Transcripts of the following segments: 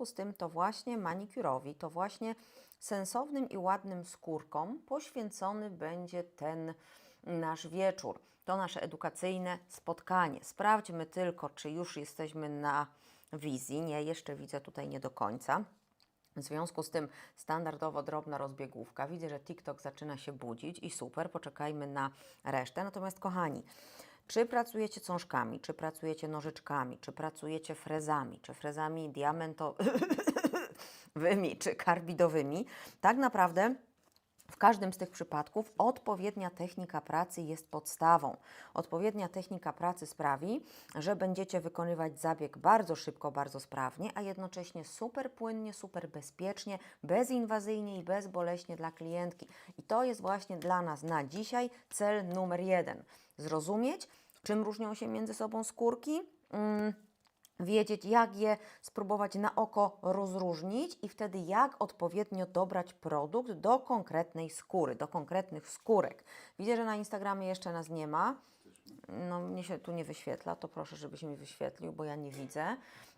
związku z tym to właśnie manikurowi, to właśnie sensownym i ładnym skórkom poświęcony będzie ten nasz wieczór. To nasze edukacyjne spotkanie. Sprawdźmy tylko, czy już jesteśmy na wizji. Nie, jeszcze widzę tutaj nie do końca. W związku z tym standardowo drobna rozbiegówka. Widzę, że TikTok zaczyna się budzić i super, poczekajmy na resztę. Natomiast kochani, czy pracujecie cążkami, czy pracujecie nożyczkami, czy pracujecie frezami, czy frezami diamentowymi, czy karbidowymi, tak naprawdę w każdym z tych przypadków odpowiednia technika pracy jest podstawą. Odpowiednia technika pracy sprawi, że będziecie wykonywać zabieg bardzo szybko, bardzo sprawnie, a jednocześnie super płynnie, super bezpiecznie, bezinwazyjnie i bezboleśnie dla klientki. I to jest właśnie dla nas na dzisiaj cel numer jeden. Zrozumieć, czym różnią się między sobą skórki. Mm wiedzieć, jak je spróbować na oko rozróżnić i wtedy jak odpowiednio dobrać produkt do konkretnej skóry, do konkretnych skórek. Widzę, że na Instagramie jeszcze nas nie ma. No, mnie się tu nie wyświetla, to proszę, żebyś mi wyświetlił, bo ja nie widzę.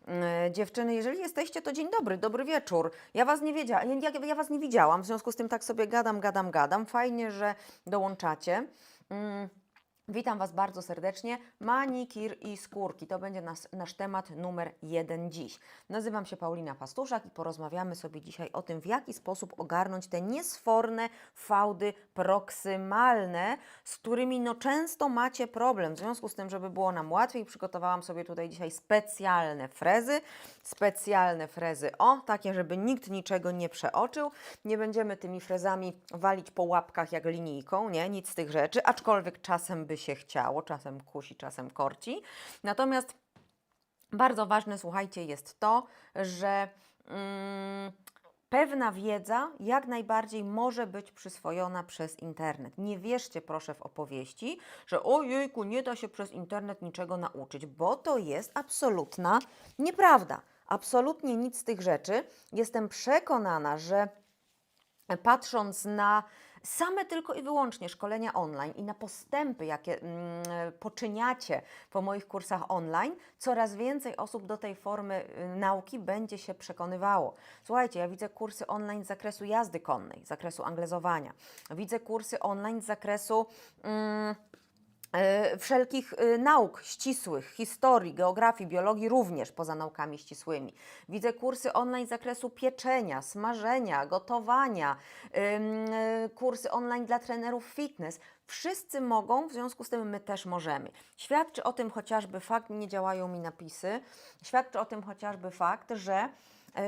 Yy, dziewczyny, jeżeli jesteście, to dzień dobry, dobry wieczór. Ja was nie wiedziałam, ja, ja was nie widziałam, w związku z tym tak sobie gadam, gadam, gadam. Fajnie, że dołączacie. Yy. Witam Was bardzo serdecznie. Manikir i skórki to będzie nas, nasz temat numer jeden dziś. Nazywam się Paulina Pastuszak i porozmawiamy sobie dzisiaj o tym, w jaki sposób ogarnąć te niesforne fałdy proksymalne, z którymi no często macie problem. W związku z tym, żeby było nam łatwiej, przygotowałam sobie tutaj dzisiaj specjalne frezy. Specjalne frezy, o, takie, żeby nikt niczego nie przeoczył. Nie będziemy tymi frezami walić po łapkach jak linijką, nie, nic z tych rzeczy, aczkolwiek czasem by się chciało, czasem kusi, czasem korci. Natomiast bardzo ważne, słuchajcie, jest to, że mm, pewna wiedza jak najbardziej może być przyswojona przez internet. Nie wierzcie proszę w opowieści, że ojejku, nie da się przez internet niczego nauczyć, bo to jest absolutna nieprawda. Absolutnie nic z tych rzeczy. Jestem przekonana, że patrząc na same tylko i wyłącznie szkolenia online i na postępy, jakie mm, poczyniacie po moich kursach online, coraz więcej osób do tej formy y, nauki będzie się przekonywało. Słuchajcie, ja widzę kursy online z zakresu jazdy konnej, z zakresu anglezowania. Widzę kursy online z zakresu. Mm, wszelkich y, nauk ścisłych, historii, geografii, biologii również poza naukami ścisłymi. Widzę kursy online z zakresu pieczenia, smażenia, gotowania, y, kursy online dla trenerów fitness. Wszyscy mogą, w związku z tym my też możemy. Świadczy o tym chociażby fakt, nie działają mi napisy, świadczy o tym chociażby fakt, że e,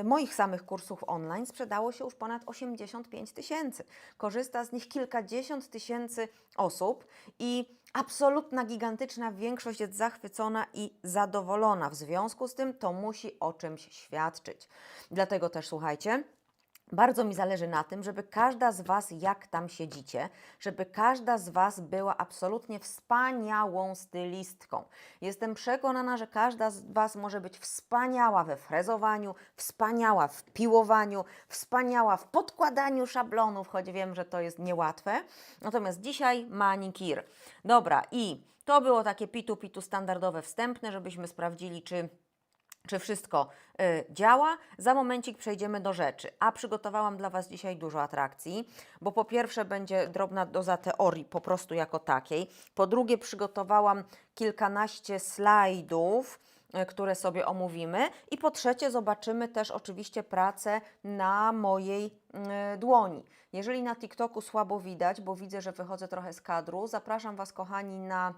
moich samych kursów online sprzedało się już ponad 85 tysięcy. Korzysta z nich kilkadziesiąt tysięcy osób i absolutna, gigantyczna większość jest zachwycona i zadowolona. W związku z tym to musi o czymś świadczyć. Dlatego też słuchajcie. Bardzo mi zależy na tym, żeby każda z Was, jak tam siedzicie, żeby każda z Was była absolutnie wspaniałą stylistką. Jestem przekonana, że każda z Was może być wspaniała we frezowaniu, wspaniała w piłowaniu, wspaniała w podkładaniu szablonów, choć wiem, że to jest niełatwe. Natomiast dzisiaj manikir. Dobra, i to było takie pitu-pitu standardowe wstępne, żebyśmy sprawdzili, czy czy wszystko y, działa. Za momencik przejdziemy do rzeczy. A przygotowałam dla Was dzisiaj dużo atrakcji, bo po pierwsze będzie drobna doza teorii po prostu jako takiej. Po drugie przygotowałam kilkanaście slajdów, y, które sobie omówimy. I po trzecie zobaczymy też oczywiście pracę na mojej y, dłoni. Jeżeli na TikToku słabo widać, bo widzę, że wychodzę trochę z kadru, zapraszam Was kochani na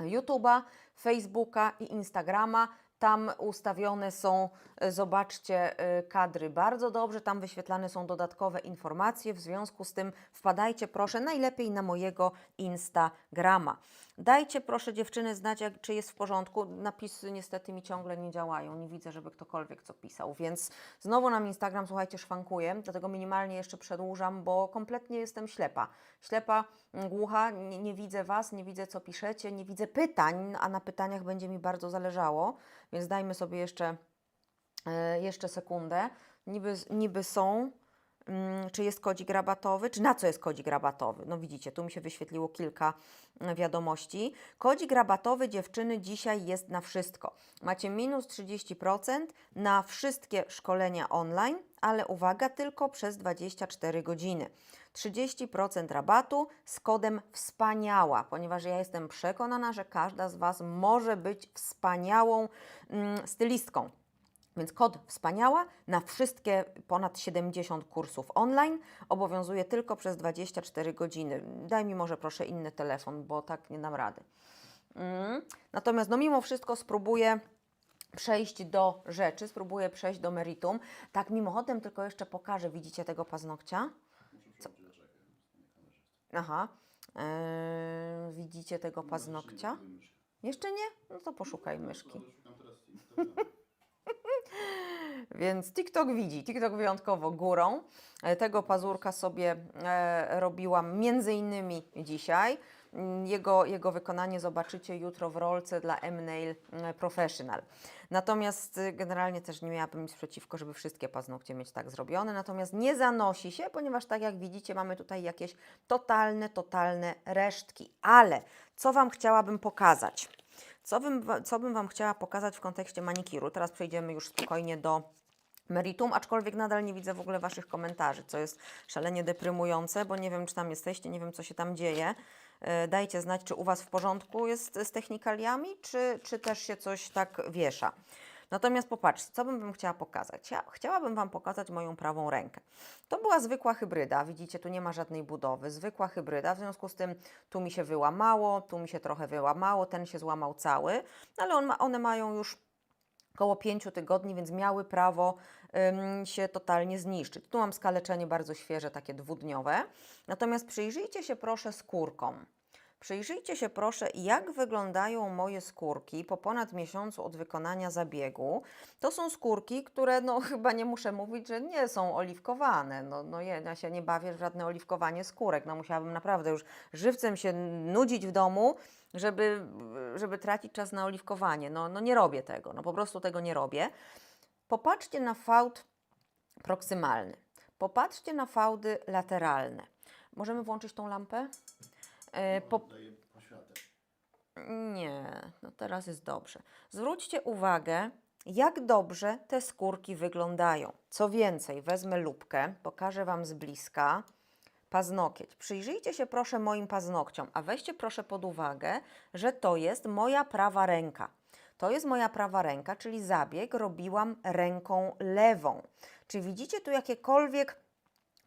YouTube'a, Facebooka i Instagrama. Tam ustawione są, e, zobaczcie, e, kadry bardzo dobrze, tam wyświetlane są dodatkowe informacje, w związku z tym wpadajcie proszę najlepiej na mojego Instagrama. Dajcie proszę dziewczyny znać, jak, czy jest w porządku. Napisy niestety mi ciągle nie działają, nie widzę, żeby ktokolwiek co pisał, więc znowu nam Instagram, słuchajcie, szwankuje, dlatego minimalnie jeszcze przedłużam, bo kompletnie jestem ślepa. Ślepa, mm, głucha, nie, nie widzę Was, nie widzę co piszecie, nie widzę pytań, a na pytaniach będzie mi bardzo zależało. Więc dajmy sobie jeszcze, e, jeszcze sekundę. Niby, niby są, czy jest kodzik rabatowy, czy na co jest kodzik rabatowy. No widzicie, tu mi się wyświetliło kilka mm, wiadomości. Kodzik rabatowy dziewczyny dzisiaj jest na wszystko. Macie minus 30% na wszystkie szkolenia online, ale uwaga, tylko przez 24 godziny. 30% rabatu z kodem wspaniała, ponieważ ja jestem przekonana, że każda z Was może być wspaniałą mm, stylistką. Więc kod wspaniała na wszystkie ponad 70 kursów online obowiązuje tylko przez 24 godziny. Daj mi może proszę inny telefon, bo tak nie dam rady. Mm. Natomiast no mimo wszystko spróbuję przejść do rzeczy, spróbuję przejść do meritum. Tak mimochodem tylko jeszcze pokażę, widzicie tego paznokcia? Aha. Eee, widzicie tego paznokcia? Jeszcze nie? No to poszukaj myszki. Więc TikTok widzi, TikTok wyjątkowo górą. E, Tego pazurka sobie e, robiłam między innymi dzisiaj. Mm, Jego, jego wykonanie zobaczycie jutro w rolce dla M-Nail mm, Professional. Natomiast y, generalnie też nie miałabym nic przeciwko, żeby wszystkie paznokcie mieć tak zrobione. Natomiast nie zanosi się, ponieważ tak jak widzicie, mamy tutaj jakieś totalne, totalne resztki. Ale co Wam chciałabym pokazać? Co bym, co bym Wam chciała pokazać w kontekście manikiru? Teraz przejdziemy już spokojnie do meritum, aczkolwiek nadal nie widzę w ogóle Waszych komentarzy, co jest szalenie deprymujące, bo nie wiem, czy tam jesteście, nie wiem, co się tam dzieje. E, Dajcie znać, czy u Was w porządku jest z technikaliami, czy, czy też się coś tak wiesza. Natomiast popatrzcie, co bym Wam chciała pokazać. Ja chciałabym Wam pokazać moją prawą rękę. To była zwykła hybryda, widzicie, tu nie ma żadnej budowy, zwykła hybryda, w związku z tym tu mi się wyłamało, tu mi się trochę wyłamało, ten się złamał cały, ale on ma, one mają już około 5 tygodni, więc miały prawo ym, się totalnie zniszczyć. Tu mam skaleczenie bardzo świeże, takie dwudniowe. Natomiast przyjrzyjcie się proszę skórkom. Przyjrzyjcie się proszę, jak wyglądają moje skórki po ponad miesiącu od wykonania zabiegu. To są skórki, które no chyba nie muszę mówić, że nie są oliwkowane. No, no ja się nie bawię w żadne oliwkowanie skórek. No musiałabym naprawdę już żywcem się nudzić w domu, żeby, żeby tracić czas na oliwkowanie. No, no nie robię tego, no po prostu tego nie robię. Popatrzcie na fałd proksymalny. Popatrzcie na fałdy lateralne. Możemy włączyć tą lampę? E, po, nie, no teraz jest dobrze. Zwróćcie uwagę, jak dobrze te skórki wyglądają. Co więcej, wezmę lupkę, pokażę Wam z bliska paznokieć. Przyjrzyjcie się proszę moim paznokciom, a weźcie proszę pod uwagę, że to jest moja prawa ręka. To jest moja prawa ręka, czyli zabieg robiłam ręką lewą. Czy widzicie tu jakiekolwiek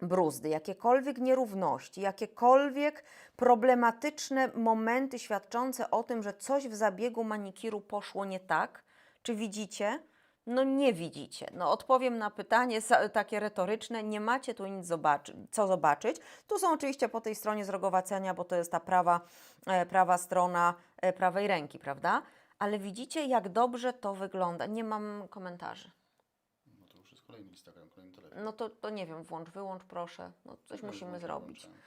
bruzdy, jakiekolwiek nierówności, jakiekolwiek problematyczne momenty świadczące o tym, że coś w zabiegu manikiru poszło nie tak? Czy widzicie? No nie widzicie. No odpowiem na pytanie takie retoryczne, nie macie tu nic zobaczy, co zobaczyć. Tu są oczywiście po tej stronie zrogowacenia, bo to jest ta prawa, e, prawa strona e, prawej ręki, prawda? Ale widzicie, jak dobrze to wygląda. Nie mam komentarzy. No to już jest kolejny Instagram, kolejny telefon. No to, to nie wiem, włącz, wyłącz proszę. No coś Już musimy zrobić. włączam.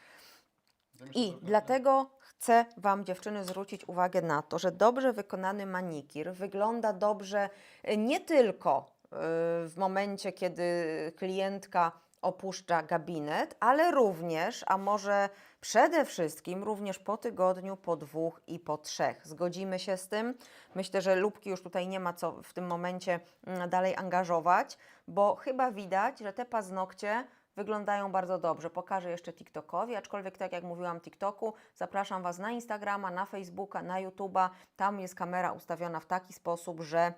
I dlatego chcę Wam, dziewczyny, zwrócić uwagę na to, że dobrze wykonany manikir wygląda dobrze e, nie tylko e, w momencie, kiedy klientka opuszcza gabinet, ale również, a może przede wszystkim, również po tygodniu, po dwóch i po trzech. Zgodzimy się z tym? Myślę, że lubki już tutaj nie ma co w tym momencie mm, dalej angażować, bo chyba widać, że te paznokcie wyglądają bardzo dobrze. Pokażę jeszcze TikTokowi, aczkolwiek tak jak mówiłam TikToku, zapraszam Was na Instagrama, na Facebooka, na YouTube'a. Tam jest kamera ustawiona w taki sposób, że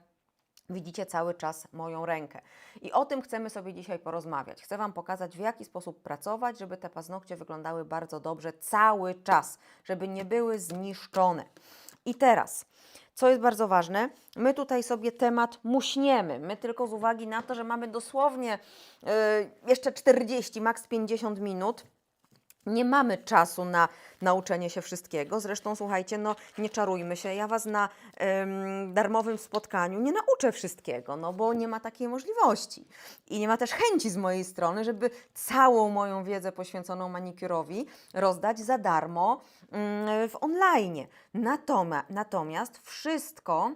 widzicie cały czas moją rękę. I o tym chcemy sobie dzisiaj porozmawiać. Chcę Wam pokazać, w jaki sposób pracować, żeby te paznokcie wyglądały bardzo dobrze cały czas, żeby nie były zniszczone. I teraz, co jest bardzo ważne, my tutaj sobie temat muśniemy. My tylko z uwagi na to, że mamy dosłownie yy, jeszcze 40, maks 50 minut, nie mamy czasu na nauczenie się wszystkiego. Zresztą słuchajcie, no nie czarujmy się, ja Was na em, darmowym spotkaniu nie nauczę wszystkiego, no bo nie ma takiej możliwości. I nie ma też chęci z mojej strony, żeby całą moją wiedzę poświęconą manikurowi rozdać za darmo mm, w online. Natoma, natomiast wszystko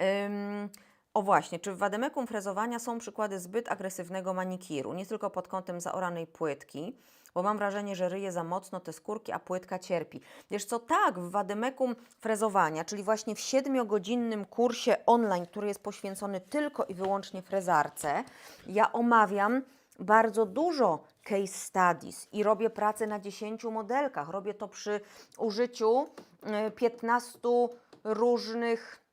Ym, O właśnie, czy w wademekum frezowania są przykłady zbyt agresywnego manikiru, nie tylko pod kątem zaoranej płytki, bo mam wrażenie, że ryje za mocno te skórki, a płytka cierpi. Wiesz co, tak, w wademekum frezowania, czyli właśnie w siedmiogodzinnym kursie online, który jest poświęcony tylko i wyłącznie frezarce, ja omawiam bardzo dużo case studies i robię pracę na 10 modelkach. Robię to przy użyciu y, 15 różnych e,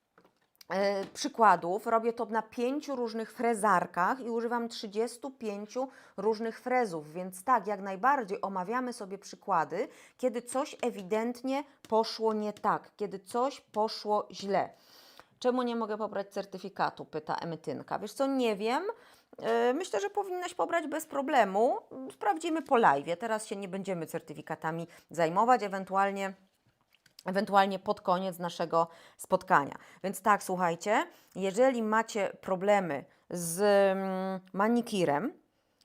przykładów. Robię to na pięciu różnych frezarkach i używam 35 różnych frezów, więc tak, jak najbardziej omawiamy sobie przykłady, kiedy coś ewidentnie poszło nie tak, kiedy coś poszło źle. Czemu nie mogę pobrać certyfikatu? Pyta Emetynka. Wiesz co, nie wiem. E, Myślę, że powinnaś pobrać bez problemu. Sprawdzimy po live. Teraz się nie będziemy certyfikatami zajmować, ewentualnie ewentualnie pod koniec naszego spotkania. Więc tak, słuchajcie, jeżeli macie problemy z mm, manikirem,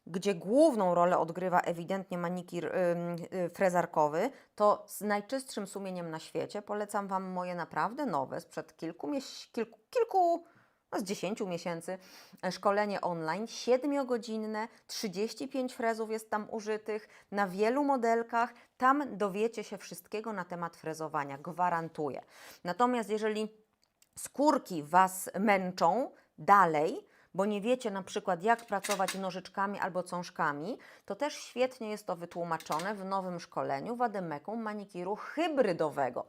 gdzie główną rolę odgrywa ewidentnie manikir y, frezarkowy, to z najczystszym sumieniem na świecie polecam Wam moje naprawdę nowe, sprzed kilku, kilku, kilku no z 10 miesięcy, e, szkolenie online, 7-godzinne, 35 frezów jest tam użytych, na wielu modelkach. Tam dowiecie się wszystkiego na temat frezowania, gwarantuję. Natomiast jeżeli skórki Was męczą dalej, bo nie wiecie na przykład jak pracować nożyczkami albo cążkami, to też świetnie jest to wytłumaczone w nowym szkoleniu Wademekum manikiru hybrydowego.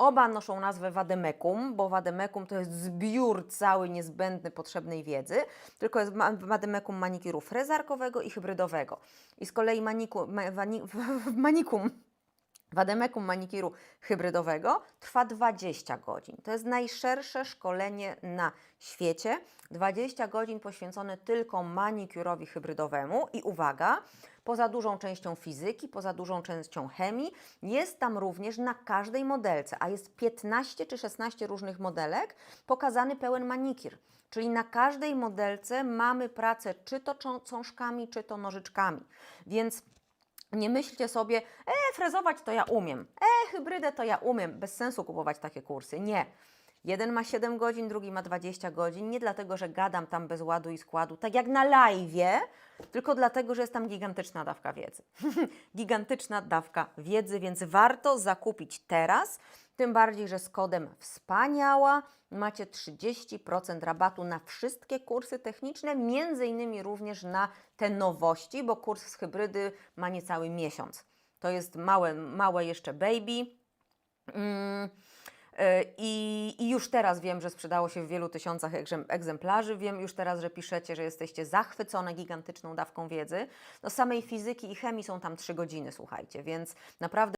Oba noszą nazwę Wademekum, bo Wademekum to jest zbiór cały niezbędny potrzebnej wiedzy, tylko jest Wademekum manikiru frezarkowego i hybrydowego. I z kolei maniku, ma, wani, manikum Wademekum manikiru hybrydowego trwa 20 godzin. To jest najszersze szkolenie na świecie. 20 godzin poświęcone tylko manikurowi hybrydowemu i uwaga, poza dużą częścią fizyki, poza dużą częścią chemii, jest tam również na każdej modelce, a jest 15 czy 16 różnych modelek, pokazany pełen manikir. Czyli na każdej modelce mamy pracę czy to cążkami, czy to nożyczkami. Więc nie myślcie sobie, e, frezować to ja umiem, e, hybrydę to ja umiem. Bez sensu kupować takie kursy. Nie. Jeden ma 7 godzin, drugi ma 20 godzin. Nie dlatego, że gadam tam bez ładu i składu, tak jak na live, tylko dlatego, że jest tam gigantyczna dawka wiedzy. gigantyczna dawka wiedzy, więc warto zakupić teraz. Tym bardziej, że z kodem wspaniała macie 30% rabatu na wszystkie kursy techniczne, między innymi również na te nowości, bo kurs z hybrydy ma niecały miesiąc. To jest małe, małe jeszcze baby. Mm, y, I, I już teraz wiem, że sprzedało się w wielu tysiącach egzem- egzemplarzy. Wiem już teraz, że piszecie, że jesteście zachwycone gigantyczną dawką wiedzy. No samej fizyki i chemii są tam trzy godziny, słuchajcie, więc naprawdę